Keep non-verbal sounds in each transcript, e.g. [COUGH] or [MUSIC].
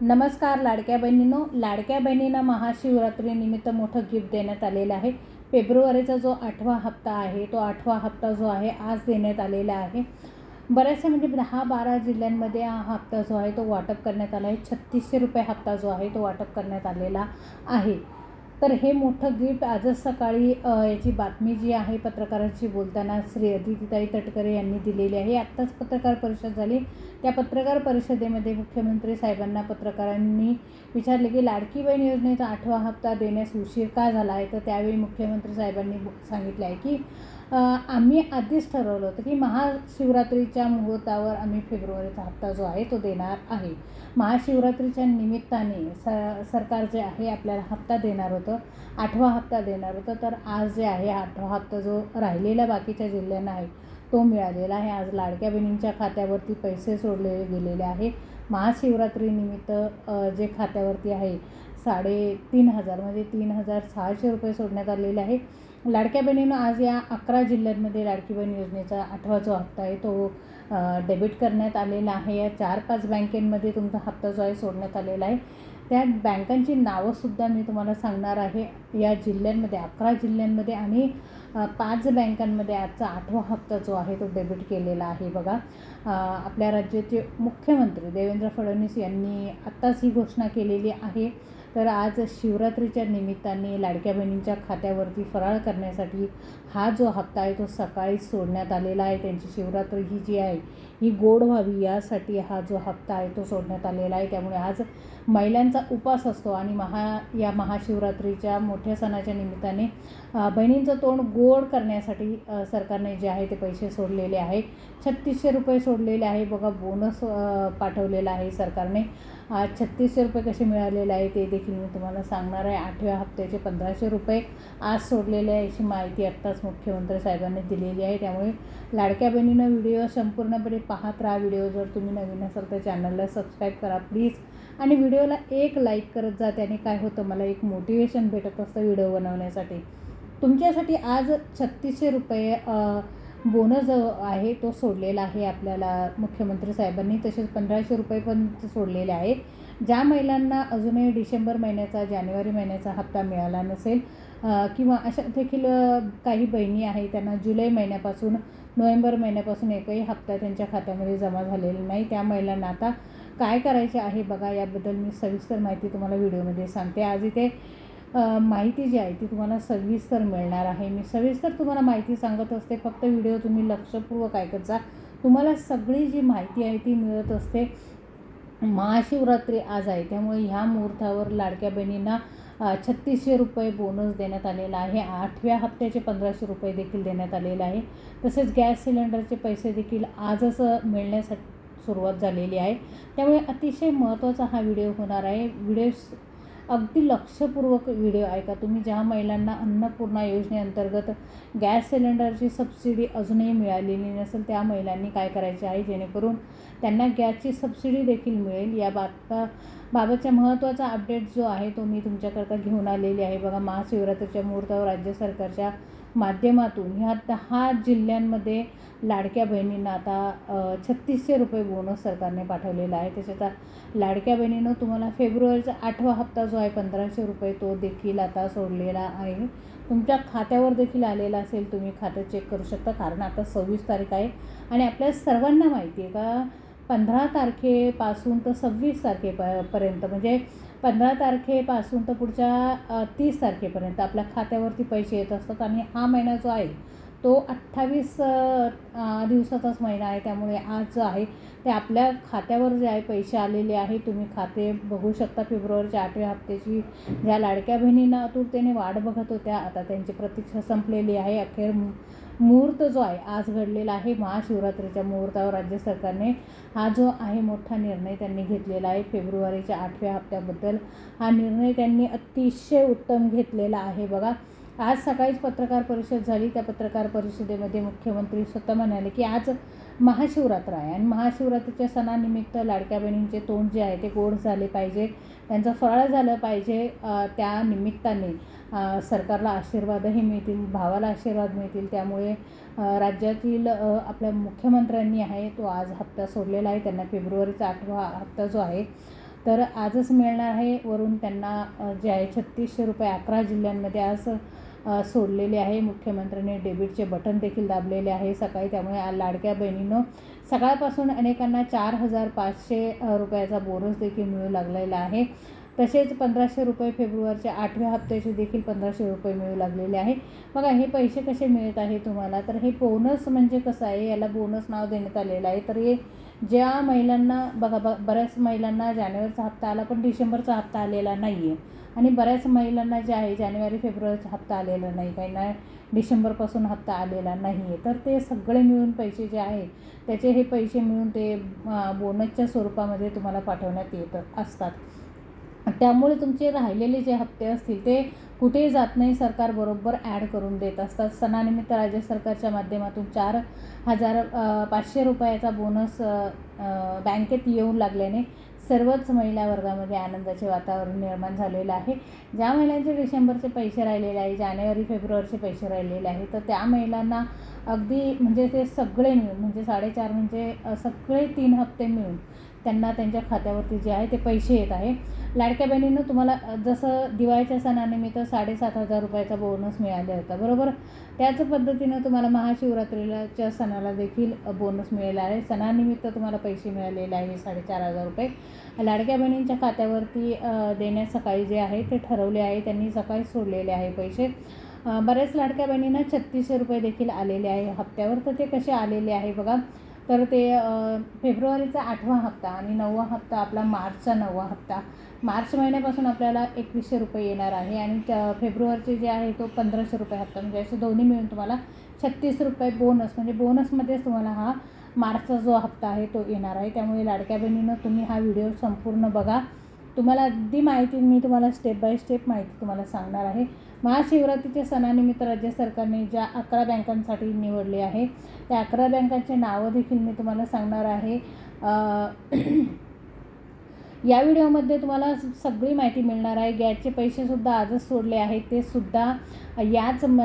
नमस्कार लाडक्या बहिणीनो. लाडक्या बहिणींना महाशिवरात्रीनिमित्त मोठं गिफ्ट देण्यात आलेलं आहे. फेब्रुवारीचा जो आठवा हप्ता आहे तो आठवा हप्ता जो आहे आज देण्यात आलेला आहे. बऱ्याचशा म्हणजे दहा बारा जिल्ह्यांमध्ये हा हप्ता जो आहे तो वाटप करण्यात आला आहे. छत्तीसशे रुपये हप्ता जो आहे तो वाटप करण्यात आलेला आहे. तर हे मोठं गिफ्ट आजच सकाळी याची बातमी जी आहे पत्रकारांशी बोलताना श्री अदितीताई तटकरे यांनी दिलेली आहे. आत्ताच पत्रकार परिषद झाली. त्या पत्रकार परिषदेमध्ये मुख्यमंत्री साहेबांना पत्रकारांनी विचारले की लाडकी बहीण योजनेचा आठवा हप्ता देण्यास उशीर का झाला आहे? तर त्यावेळी मुख्यमंत्री साहेबांनी सांगितलं आहे की आम्ही आधीच ठरवलं होतं की महाशिवरात्रीच्या मुहूर्तावर आम्ही फेब्रुवारीचा हप्ता जो आहे तो देणार आहे. महाशिवरात्रीच्या निमित्ताने स सरकार जे आहे आपल्याला हप्ता देणार होतं आठवा हप्ता देणार होतं. तर आज जे आहे आठवा हप्ता जो राहिलेला बाकीच्या जिल्ह्यांना आहे तो मिळालेला आहे. आज लाडक्या बहिणींच्या खात्यावरती पैसे सोडले गेलेले आहे. महाशिवरात्रीनिमित्त जे खात्यावरती आहे साडेतीन हजार म्हणजे तीन हजार सहाशे रुपये सोडण्यात आलेले आहे. लाडक्या बहिणीनं आज या अकरा जिल्ह्यांमध्ये लाडकी बहीण योजनेचा आठवा जो हप्ता आहे. तो डेबिट करण्यात आलेला आहे. या चार पाच बँकेंमध्ये तुमचा हप्ता जो आहे सोडण्यात आलेला आहे. त्या बँकांची नावंसुद्धा मी तुम्हाला सांगणार आहे. या जिल्ह्यांमध्ये अकरा जिल्ह्यांमध्ये आणि पाच बँकांमध्ये आजचा आठवा हप्ता जो आहे तो डेबिट केलेला आहे. बघा आपल्या राज्याचे मुख्यमंत्री देवेंद्र फडणवीस यांनी आत्ताच ही घोषणा केलेली आहे. तर आज शिवरात्रीच्या निमित्ताने लाडक्या बहिणींच्या खात्यावरती फराळ करण्यासाठी हा जो हप्ता आहे तो सकाळी सोडण्यात आलेला आहे. त्यांची शिवरात्री ही जी आहे ही गोड व्हावी यासाठी हा जो हप्ता आहे तो सोडण्यात आलेला आहे. त्यामुळे आज महिलांचा उपास असतो आणि महा या महाशिवरात्रीच्या मोठ्या सणाच्या निमित्ताने बहिणींचं तोंड गोड करण्यासाठी सरकारने जे आहे ते पैसे सोडलेले आहे. छत्तीसशे रुपये सोडलेले आहे. बघा बोनस पाठवलेला आहे सरकारने. आज छत्तीसशे रुपये कसे मिळालेले आहे ते देखील मी तुम्हाला सांगणार आहे. आठव्या हप्त्याचे पंधराशे रुपये आज सोडलेले आहे अशी माहिती आत्ताच मुख्यमंत्री साहेबांनी दिलेली आहे. त्यामुळे लाडक्या बहिणीनं व्हिडिओ संपूर्णपणे पाहत राहा. व्हिडिओ जर तुम्ही नवीन असाल तर चॅनलला सबस्क्राईब करा प्लीज. आणि व्हिडिओला एक लाईक करत जा त्याने काय होतं? मला एक मोटिवेशन भेटत असतं व्हिडिओ बनवण्यासाठी. तुमच्यासाठी आज छत्तीसशे रुपये बोनस जो आहे तो सोडलेला आहे आपल्याला मुख्यमंत्री साहेबांनी. तसेच पंधराशे रुपये पण सोडलेले आहेत. ज्या महिलांना अजूनही डिसेंबर महिन्याचा जानेवारी महिन्याचा हप्ता मिळाला नसेल किंवा अशा देखील काही बहिणी आहे त्यांना जुलै महिन्यापासून नोव्हेंबर महिन्यापासून एकही हप्ता त्यांच्या खात्यामध्ये जमा झालेला नाही. त्या महिलांना आता काय करायचे आहे बघा याबद्दल मी सविस्तर माहिती तुम्हाला व्हिडिओमध्ये सांगते. आज इथे माहिती जी आहे ती तुम्हाला सविस्तर मिळणार आहे. मी सविस्तर तुम्हाला माहिती सांगत असते. फक्त व्हिडिओ तुम्ही लक्षपूर्वक ऐकत जा. तुम्हाला सगळी जी माहिती आहे ती मिळत असते. महाशिवरात्री आज आहे. त्यामुळे ह्या मुहूर्तावर लाडक्या बहिणींना छत्तीसशे रुपये बोनस देण्यात आलेला आहे. आठव्या हप्त्याचे पंधराशे रुपये देखील देण्यात आलेले आहे. तसेच गॅस सिलेंडरचे पैसे देखील आजच मिळण्यासाठी सुरुवात झालेली आहे. त्यामुळे अतिशय महत्त्वाचा हा व्हिडिओ होणार आहे. व्हिडिओ अगदी लक्षपूर्वक व्हिडिओ ऐका. तुम्ही ज्या महिलांना अन्नपूर्णा योजनेअंतर्गत गॅस सिलेंडरची सबसिडी अजूनही मिळालेली नसेल त्या महिलांनी काय करायचे आहे? जेणेकरून त्यांना गॅसची सबसिडी देखील मिळेल. या बाबता बाबतचा महत्त्वाचा अपडेट जो आहे तो मी तुमच्याकरता घेऊन आलेली आहे. बघा महाशिवरात्रीच्या मुहूर्तावर राज्य सरकारच्या माध्यमातून ह्या दहा जिल्ह्यांमध्ये लाडक्या बहिणींना आता छत्तीसशे रुपये बोनस सरकारने पाठवलेला आहे. त्याच्यात लाडक्या बहिणीनं तुम्हाला फेब्रुवारीचा आठवा हप्ता जो आहे पंधराशे रुपये तो देखील आता सोडलेला आहे. तुमच्या खात्यावर देखील आलेला असेल तुम्ही खातं चेक करू शकता. कारण आता सव्वीस तारीख आहे आणि आपल्या सर्वांना माहिती आहे का पंधरा तारखेपासून तर सव्वीस तारखेप पर्यंत म्हणजे पंधरा तारखेपासून तर पुढच्या तीस तारखेपर्यंत आपल्या खात्यावरती पैसे येत असतात आणि हा महिना जो आहे तो अठ्ठावीस दिवसाचाच महिना आहे. त्यामुळे आज जो आहे ते आपल्या खात्यावर जे आहे पैसे आलेले आहे. तुम्ही खाते बघू शकता. फेब्रुवारीच्या आठव्या हप्त्याची ज्या लाडक्या बहिणींना आतुरतेने वाट बघत होत्या आता त्यांची प्रतीक्षा संपलेली आहे. अखेर मुहूर्त जो आहे आज घडलेला आहे. महाशिवरात्रीच्या मुहूर्तावर राज्य सरकारने हा जो आहे मोठा निर्णय त्यांनी घेतलेला आहे. फेब्रुवारीच्या आठव्या हप्त्याबद्दल हा निर्णय त्यांनी अतिशय उत्तम घेतलेला आहे. बघा आज सकाळीच पत्रकार परिषद झाली. त्या पत्रकार परिषदेमध्ये मुख्यमंत्री स्वतः म्हणाले की आज महाशिवरात्र आहे आणि महाशिवरात्रीच्या सणानिमित्त लाडक्या बहिणींचे तोंड जे आहे ते गोड झाले पाहिजे. त्यांचं फराळ झालं पाहिजे त्या निमित्ताने सरकारला आशीर्वादही मिळतील भावाला आशीर्वाद मिळतील. त्यामुळे राज्यातील आपल्या मुख्यमंत्र्यांनी आहे तो आज हप्ता सोडलेला आहे. त्यांना फेब्रुवारीचा आठवा हप्ता जो आहे तर आजच मिळणार आहे. वरून त्यांना जे आहे छत्तीसशे रुपये अकरा जिल्ह्यांमध्ये आज सोडलेले आहे. मुख्यमंत्र्यांनी डेबिटचे बटन देखील दाबलेले आहे. सकाळी त्यामुळे लाडक्या बहिणीनं सकाळपासून अनेकांना चार हजार पाचशे रुपयाचा बोनस देखील मिळू लागलेला आहे. तसेच पंधराशे रुपये फेब्रुवारीच्या आठव्या हप्त्याचे देखील पंधराशे रुपये मिळू लागलेले आहे बघा हे पैसे कसे मिळत आहे तुम्हाला? तर हे बोनस म्हणजे कसं आहे? याला बोनस नाव देण्यात आलेलं आहे. तर हे ज्या महिलांना बघा ब बऱ्याच महिलांना जानेवारीचा हप्ता आला पण डिसेंबरचा हप्ता आलेला नाही आहे आणि बऱ्याच महिलांना जे आहे जानेवारी फेब्रुवारीचा हप्ता आलेला नाही. काही ना डिसेंबरपासून हप्ता आलेला नाही आहे तर ते सगळे मिळून पैसे जे आहे त्याचे हे पैसे मिळून ते बोनसच्या स्वरूपामध्ये तुम्हाला पाठवण्यात येत असतात. त्यामुळे तुमचे राहिलेले जे हप्ते असतील ते कुठेही जात नाही. सरकार बरोबर ॲड करून देत असतात. सणानिमित्त राज्य सरकारच्या माध्यमातून चार हजार पाचशे रुपयाचा बोनस बँकेत येऊ लागल्याने सर्वच महिला वर्गामध्ये आनंदाचे वातावरण निर्माण झालेलं आहे. ज्या महिलांचे डिसेंबरचे पैसे राहिलेले आहे जानेवारी फेब्रुवारीचे पैसे राहिलेले आहे तर त्या महिलांना अगदी म्हणजे ते सगळे मिळून म्हणजे साडेचार म्हणजे सगळे तीन हप्ते मिळून त्यांना त्यांच्या खात्यावरती जे आहे ते पैसे येत आहे. लाडक्या बहिणीनं तुम्हाला जसं दिवाळीच्या सणानिमित्त साडेसात हजार रुपयाचा बोनस मिळाला होता बरोबर? त्याच पद्धतीनं तुम्हाला महाशिवरात्रीच्या सणाला देखील बोनस मिळाला आहे. सणानिमित्त तुम्हाला पैसे मिळालेले आहे साडेचार हजार रुपये. लाडक्या बहिणींच्या खात्यावरती देण्यास सकाळी जे आहे ते ठरवले आहे त्यांनी सकाळी सोडलेले आहे पैसे. बऱ्याच लाडक्या बहिणींना छत्तीसशे रुपये देखील आलेले आहे. हप्त्यावर तर ते कसे आलेले आहे बघा. तर ते फेब्रुवारीचा आठवा हप्ता आणि नववा हप्ता आपला मार्चचा नववा हप्ता. मार्च महिन्यापासून आपल्याला एकवीसशे रुपये येणार आहे आणि त्या फेब्रुवारीचे जे आहे तो पंधराशे रुपये हप्ता. म्हणजे असे दोन्ही मिळून तुम्हाला छत्तीस रुपये बोनस म्हणजे बोनसमध्येच तुम्हाला हा मार्चचा जो हप्ता आहे तो येणार आहे. त्यामुळे लाडक्या बहिणीनं तुम्ही हा व्हिडिओ संपूर्ण बघा. तुम्हाला अगदी माहिती मी तुम्हाला स्टेप बाय स्टेप माहिती तुम्हाला सांगणार आहे. महाशिवरात्रीच्या सणानिमित्त राज्य सरकारने ज्या अकरा बँकांसाठी निवडले आहे त्या अकरा बँकांचे नावं देखील मी तुम्हाला सांगणार आहे. [CLEARS THROAT] या व्हिडिओमध्ये तुम्हाला सगळी माहिती मिळणार आहे. गॅसचे पैसेसुद्धा आजच सोडले आहेत. ते सुद्धा याच म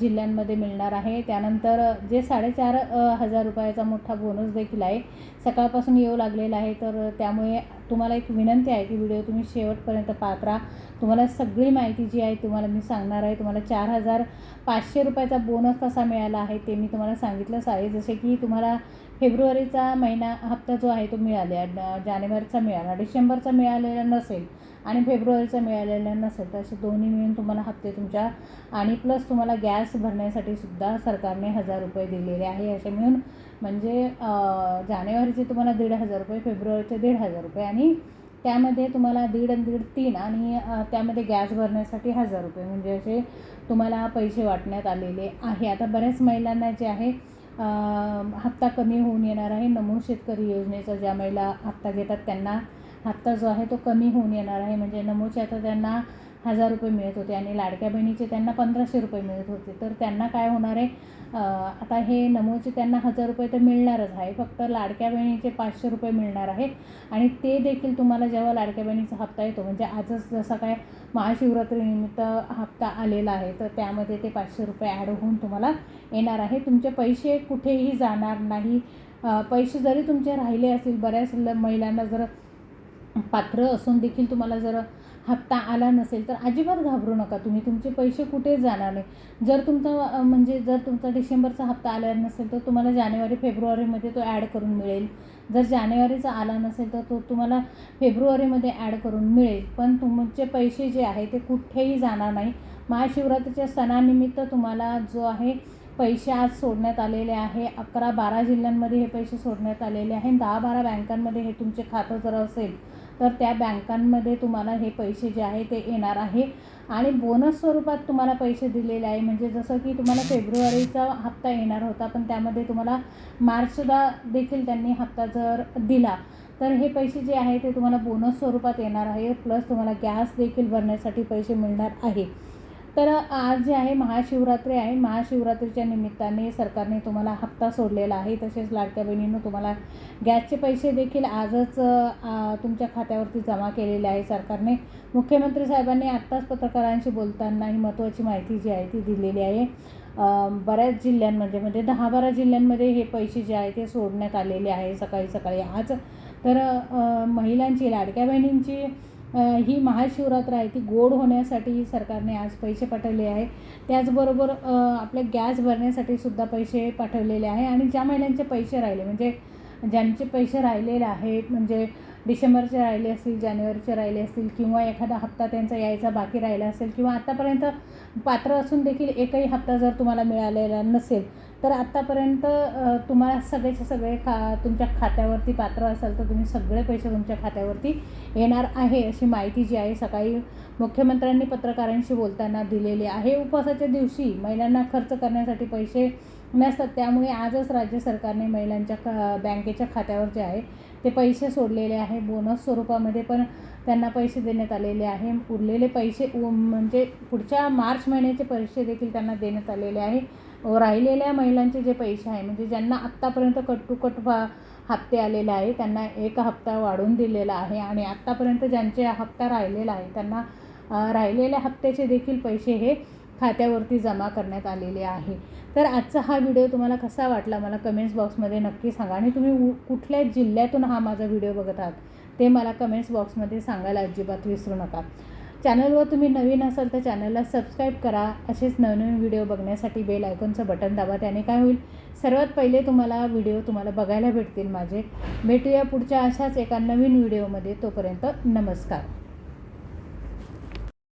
जिल्ह्यांमध्ये मिळणार आहे. त्यानंतर जे साडेचार हजार रुपयाचा मोठा बोनस देखील आहे. सकाळपासून येऊ लागलेला आहे. तर त्यामुळे तुम्हाला एक विनंती आहे की व्हिडिओ तुम्ही शेवटपर्यंत पाहत राहा. तुम्हाला सगळी माहिती जी आहे तुम्हाला मी सांगणार आहे. तुम्हाला चार हजार पाचशे रुपयाचा बोनस कसा मिळाला आहे ते मी तुम्हाला सांगितलंच आहे. जसे की तुम्हाला फेब्रुवारीचा महिना हप्ता जो आहे तो मिळाला जानेवारीचा मिळाला डिसेंबरचा मिळालेला नसेल आणि फेब्रुवारीचा मिळालेला नसेल तर असे दोन्ही मिळून तुम्हाला हप्ते तुमच्या आणि प्लस तुम्हाला गॅस भरण्यासाठी सुद्धा सरकारने हजार रुपये दिलेले आहे. असे मिळून म्हणजे जानेवारीचे तुम्हाला दीड हजार रुपये फेब्रुवारीचे दीड हजार रुपये आणि त्यामध्ये तुम्हाला दीड आणि दीड तीन आणि त्यामध्ये गॅस भरण्यासाठी हजार रुपये म्हणजे असे तुम्हाला पैसे वाटण्यात आलेले आहे. आता बऱ्याच महिलांना जे आहे हप्ता कमी होऊन येणार आहे. नमो शेतकरी योजनेचा ज्या महिला हप्ता घेतात त्यांना हप्ता जो आहे तो कमी होऊन येणार आहे. म्हणजे नमोचे आता त्यांना हजार रुपये मिळत होते आणि लाडक्या बहिणीचे त्यांना पंधराशे रुपये मिळत होते. तर त्यांना काय होणार आहे? आता हे नमोचे त्यांना हजार रुपये तर मिळणारच आहे. फक्त लाडक्या बहिणीचे पाचशे रुपये मिळणार आहे. आणि ते देखील तुम्हाला जेव्हा लाडक्या बहिणीचा हप्ता येतो म्हणजे आजच जसा काय महाशिवरात्रीनिमित्त हप्ता आलेला आहे तर त्यामध्ये ते पाचशे रुपये ॲड होऊन तुम्हाला येणार आहे. तुमचे पैसे कुठेही जाणार नाही. पैसे जरी तुमचे राहिले असतील बऱ्याच ल- महिलांना जर पात्र असून देखील तुम्हाला जर हप्ता आला नसेल तर अजिबात घाबरू नका तुम्ही. तुमचे पैसे कुठेच जाणार नाही? जर तुमचा म्हणजे जर तुमचा डिसेंबरचा हप्ता आला नसेल तर तुम्हाला जानेवारी फेब्रुवारीमध्ये तो ॲड करून मिळेल. जर जानेवारीचा आला नसेल तर तो तुम्हाला फेब्रुवारीमध्ये ॲड करून मिळेल. पण तुमचे पैसे जे आहे ते कुठेही जाणार नाही. महाशिवरात्रीच्या सणानिमित्त तुम्हाला जो आहे पैसे आज सोडण्यात आलेले आहे. अकरा बारा जिल्ह्यांमध्ये हे पैसे सोडण्यात आलेले आहे. दहा बारा बँकांमध्ये हे तुमचे खातं जर असेल तर त्या बँकांमध्ये तुम्हाला हे पैसे जे आहे ते येणार आहे. आणि बोनस स्वरूपात तुम्हाला पैसे दिलेले आहे. म्हणजे जसं की तुम्हाला फेब्रुवारीचा हप्ता येणार होता पण त्यामध्ये तुम्हाला मार्चला देखील त्यांनी हप्ता जर दिला तर हे पैसे जे आहे ते तुम्हाला बोनस स्वरूपात येणार आहे. प्लस तुम्हाला गॅस देखील भरण्यासाठी पैसे मिळणार आहे. तर आज जे आहे महाशिवरात्री आहे. महाशिवरात्रीच्या निमित्ताने सरकारने तुम्हाला हप्ता सोडलेला आहे. तसेच लाडक्या बहिणीनं तुम्हाला गॅसचे पैसे देखील आजच तुमच्या खात्यावरती जमा केलेले आहे सरकारने. मुख्यमंत्री साहेबांनी आत्ताच पत्रकारांशी बोलताना ही महत्त्वाची माहिती जी आहे ती दिलेली आहे. बऱ्याच जिल्ह्यांमध्ये म्हणजे दहा बारा जिल्ह्यांमध्ये हे पैसे जे आहे ते सोडण्यात आलेले आहे सकाळी सकाळी आज. तर महिलांची लाडक्या बहिणींची ही महाशिवरात्र आहे ती गोड होण्यासाठी सरकारने आज पैसे पाठवले आहे. त्याचबरोबर आपल्या गॅस भरण्यासाठी सुद्धा पैसे पाठवलेले आहे आणि ज्या महिलांचे पैसे राहिले म्हणजे ज्यांचे पैसे राहिलेले आहेत म्हणजे डिसेंबरचे राहिले असतील जानेवारीचे राहिले असतील किंवा एखादा हप्ता त्यांचा यायचा बाकी राहिला असेल किंवा आत्तापर्यंत पात्र असून देखील एकही हप्ता जर तुम्हाला मिळालेला नसेल तर आत्तापर्यंत तुम्हाला सगळेचे सगळे खा तुमच्या खात्यावरती पात्र असाल तर तुम्ही सगळे पैसे तुमच्या खात्यावरती येणार आहे अशी माहिती जी आहे सकाळी मुख्यमंत्र्यांनी पत्रकारांशी बोलताना दिलेली आहे. उपवासाच्या दिवशी महिलांना खर्च करण्यासाठी पैसे नसतात त्यामुळे आजच राज्य सरकारने महिलांच्या क बँकेच्या खात्यावर जे आहे ते पैसे सोडलेले आहे बोनस स्वरूपामध्ये पण त्यांना पैसे देण्यात आलेले आहे. उरलेले पैसे उ- म्हणजे पुढच्या मार्च महिन्याचे पैसे देखील त्यांना देण्यात आलेले आहे. राहिलेल्या महिलांचे जे पैसे आहे म्हणजे ज्यांना आत्तापर्यंत कट टू कट भा हप्ते आलेले आहे त्यांना एक हप्ता वाढवून दिलेला आहे. आणि आत्तापर्यंत ज्यांचे हप्ता राहिलेला आहे त्यांना राहिलेल्या हप्त्याचे देखील पैसे हे खात्यावरती जमा करण्यात आलेले आहे. तर आजचा हा व्हिडिओ तुम्हाला कसा वाटला मला कमेंट्स बॉक्समध्ये नक्की सांगा. आणि तुम्ही उ- कुठल्या जिल्ह्यातून हा माझा व्हिडिओ बघत आहात ते मला कमेंट्स बॉक्समध्ये सांगायला अजिबात विसरू नका. चॅनलवर तुम्ही नवीन असाल तर चॅनलला सबस्क्राईब करा. असेच नवनवीन व्हिडिओ बघण्यासाठी बेल आयकॉनचं बटन दाबा त्याने काय होईल? सर्वात पहिले तुम्हाला व्हिडिओ तुम्हाला बघायला भेटतील माझे. भेटूया पुढच्या अशाच एका नवीन व्हिडिओमध्ये. तोपर्यंत नमस्कार.